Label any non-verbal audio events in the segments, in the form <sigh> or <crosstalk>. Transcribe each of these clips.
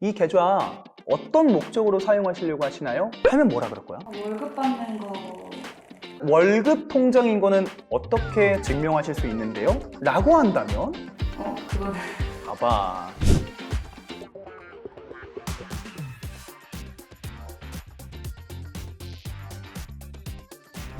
이 계좌 어떤 목적으로 사용하시려고 하시나요? 하면 뭐라 그럴 거야? 월급 받는 거 월급 통장인 거는 어떻게 증명하실 수 있는데요? 라고 한다면 어, 그거는 봐봐.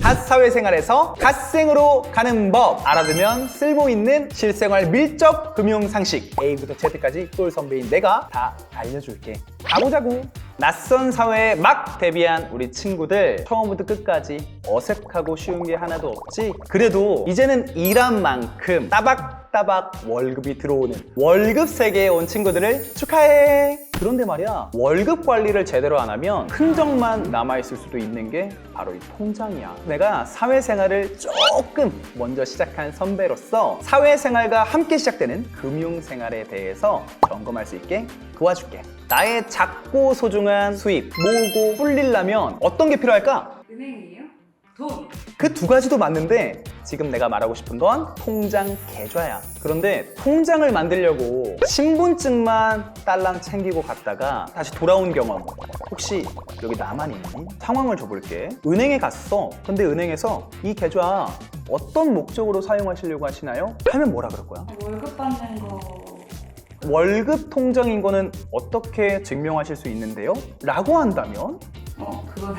갓 사회생활에서 갓생으로 가는 법 알아두면 쓸모있는 실생활 밀접 금융 상식. A부터 Z까지 똘 선배인 내가 다 알려줄게. 가보자고. 낯선 사회에 막 데뷔한 우리 친구들 처음부터 끝까지 어색하고 쉬운 게 하나도 없지. 그래도 이제는 일한 만큼 따박 따박 월급이 들어오는 월급 세계에 온 친구들을 축하해 그런데 말이야 월급 관리를 제대로 안 하면 흔적만 남아있을 수도 있는 게 바로 이 통장이야 내가 사회생활을 조금 먼저 시작한 선배로서 사회생활과 함께 시작되는 금융생활에 대해서 점검할 수 있게 도와줄게 나의 작고 소중한 수입 모으고 불리려면 어떤 게 필요할까? 은행이에요? 돈! 그 두 가지도 맞는데 지금 내가 말하고 싶은 건 통장 계좌야. 그런데 통장을 만들려고 신분증만 딸랑 챙기고 갔다가 다시 돌아온 경험 혹시 여기 나만 있니? 상황을 줘볼게. 은행에 갔어. 근데 은행에서 이 계좌 어떤 목적으로 사용하시려고 하시나요? 하면 뭐라 그럴 거야? 월급 받는 거 월급 통장인 거는 어떻게 증명하실 수 있는데요? 라고 한다면 어, 그거는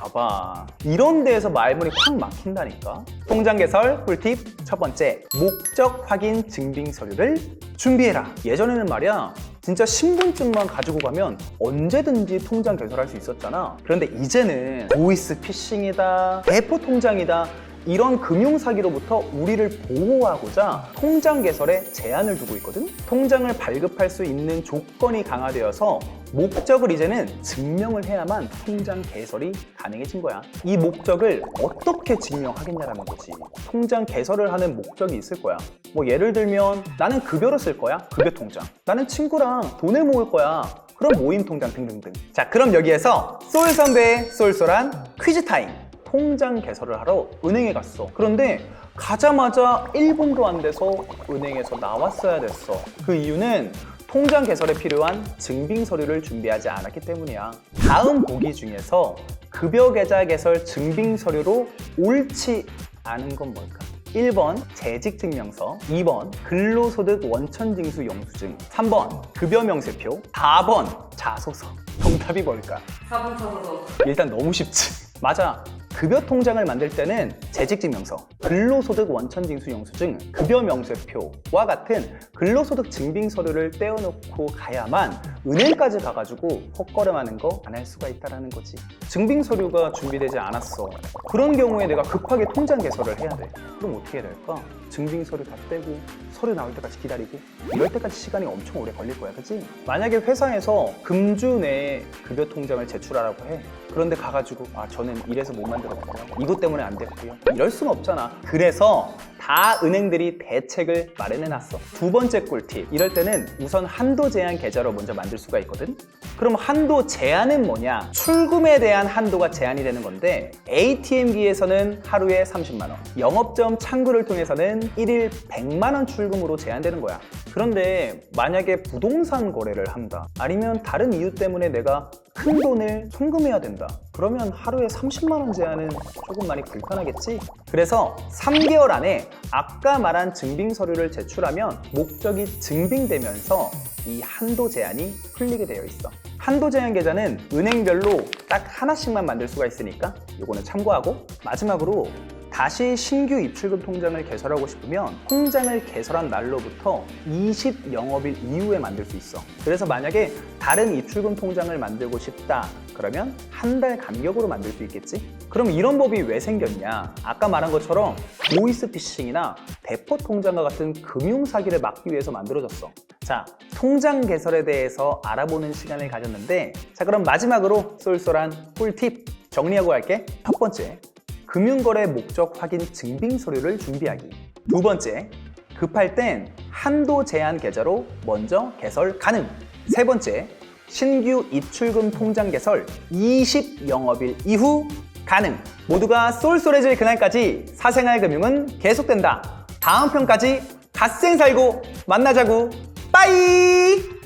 봐봐. 이런 데에서 말문이 확 막힌다니까. 통장 개설 꿀팁 첫 번째. 목적 확인 증빙 서류를 준비해라. 예전에는 말이야. 진짜 신분증만 가지고 가면 언제든지 통장 개설할 수 있었잖아. 그런데 이제는 보이스 피싱이다, 대포 통장이다. 이런 금융 사기로부터 우리를 보호하고자 통장 개설에 제한을 두고 있거든. 통장을 발급할 수 있는 조건이 강화되어서 목적을 이제는 증명을 해야만 통장 개설이 가능해진 거야. 이 목적을 어떻게 증명하겠냐라는 거지. 통장 개설을 하는 목적이 있을 거야. 뭐 예를 들면 나는 급여로 쓸 거야. 급여 통장. 나는 친구랑 돈을 모을 거야. 그럼 모임 통장 등등등. 자, 그럼 여기에서 솔 선배의 쏠쏠한 퀴즈 타임. 통장 개설을 하러 은행에 갔어. 그런데 가자마자 1분도 안 돼서 은행에서 나왔어야 됐어. 그 이유는 통장 개설에 필요한 증빙 서류를 준비하지 않았기 때문이야. 다음 보기 중에서 급여 계좌 개설 증빙 서류로 옳지 않은 건 뭘까? 1번 재직증명서, 2번 근로소득 원천징수 영수증, 3번 급여 명세표, 4번 자소서. 정답이 뭘까? 4번 찾아서 일단 너무 쉽지. <laughs> 맞아. 급여 통장을 만들 때는 재직증명서, 근로소득 원천징수 영수증, 급여 명세표와 같은 근로소득 증빙 서류를 떼어놓고 가야만 은행까지 가가지고 헛걸음하는 거 안 할 수가 있다라는 거지. 증빙 서류가 준비되지 않았어. 그런 경우에 내가 급하게 통장 개설을 해야 돼. 그럼 어떻게 해야 될까? 증빙 서류 다 떼고 서류 나올 때까지 기다리고 이럴 때까지 시간이 엄청 오래 걸릴 거야, 그치? 만약에 회사에서 금주 내에 급여 통장을 제출하라고 해. 그런데 가가지고 아 저는 이래서 못 만들었고요. 이것 때문에 안 됐고요. 이럴 수는 없잖아. 그래서 다 은행들이 대책을 마련해놨어. 두 번째 꿀팁. 이럴 때는 우선 한도 제한 계좌로 먼저 만들 수가 있거든. 그럼 한도 제한은 뭐냐? 출금에 대한 한도가 제한이 되는 건데 ATM기에서는 하루에 30만 원, 영업점 창구를 통해서는 1일 100만 원 출금으로 제한되는 거야. 그런데 만약에 부동산 거래를 한다. 아니면 다른 이유 때문에 내가 큰 돈을 송금해야 된다. 그러면 하루에 30만 원 제한은 조금 많이 불편하겠지? 그래서 3개월 안에 아까 말한 증빙 서류를 제출하면 목적이 증빙되면서 이 한도 제한이 풀리게 되어 있어. 한도 제한 계좌는 은행별로 딱 하나씩만 만들 수가 있으니까 이거는 참고하고 마지막으로 다시 신규 입출금 통장을 개설하고 싶으면 통장을 개설한 날로부터 20 영업일 이후에 만들 수 있어. 그래서 만약에 다른 입출금 통장을 만들고 싶다. 그러면 한 달 간격으로 만들 수 있겠지? 그럼 이런 법이 왜 생겼냐? 아까 말한 것처럼 보이스피싱이나 대포 통장과 같은 금융 사기를 막기 위해서 만들어졌어. 자, 통장 개설에 대해서 알아보는 시간을 가졌는데, 자, 그럼 마지막으로 쏠쏠한 꿀팁 정리하고 갈게. 첫 번째, 금융거래 목적 확인 증빙 서류를 준비하기. 두 번째, 급할 땐 한도 제한 계좌로 먼저 개설 가능. 세 번째, 신규 입출금 통장 개설 20 영업일 이후 가능. 모두가 쏠쏠해질 그날까지 사생활 금융은 계속된다. 다음 편까지 갓생 살고 만나자고. 빠이!